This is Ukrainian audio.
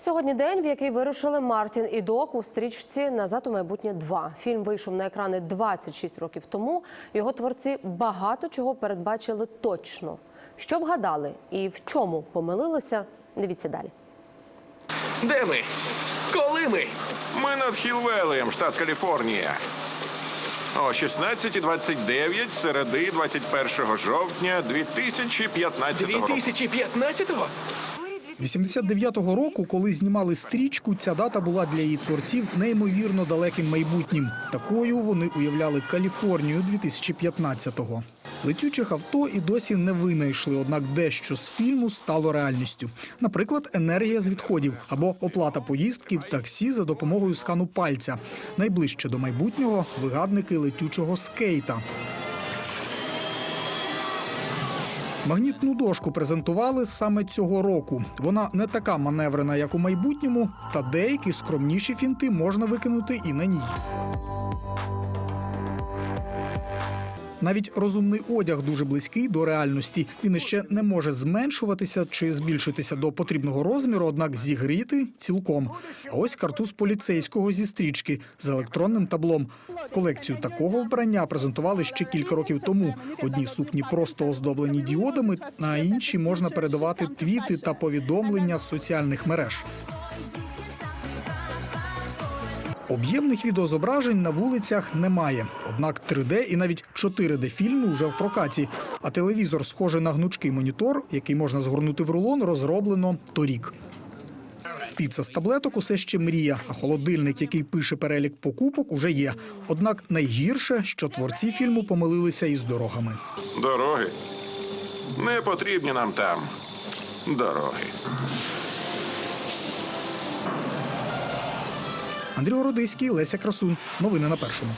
Сьогодні день, в який вирушили Мартін і Док у стрічці Назад у майбутнє 2». Фільм вийшов на екрани 26 років тому. Його творці багато чого передбачили точно. Що вгадали і в чому помилилися? Дивіться далі. Де ми? Коли ми? Ми над Хілвелеєм, штат Каліфорнія. О 16.29 середи 21 жовтня 2015 року. 2015-го? 89-го року, коли знімали стрічку, ця дата була для її творців неймовірно далеким майбутнім. Такою вони уявляли Каліфорнію 2015-го. Летючих авто і досі не винайшли, однак дещо з фільму стало реальністю. Наприклад, енергія з відходів або оплата поїздки в таксі за допомогою скану пальця. Найближче до майбутнього вигадники летючого скейта. Магнітну дошку презентували саме цього року. Вона не така маневрена, як у майбутньому, та деякі скромніші фінти можна викинути і на ній. Навіть розумний одяг дуже близький до реальності. Він іще не може зменшуватися чи збільшитися до потрібного розміру, однак зігріти цілком. А ось картуз поліцейського зі стрічки з електронним таблом. Колекцію такого вбрання презентували ще кілька років тому. Одні сукні просто оздоблені діодами, а інші можна передавати твіти та повідомлення з соціальних мереж. Об'ємних відеозображень на вулицях немає. Однак 3D і навіть 4D фільми вже в прокаті. А телевізор, схожий на гнучкий монітор, який можна згорнути в рулон, розроблено торік. Піца з таблеток усе ще мрія, а холодильник, який пише перелік покупок, уже є. Однак найгірше, що творці фільму помилилися із дорогами. Дороги. Не потрібні нам там. Дороги. Андрій Городиський, Леся Красун. Новини на першому.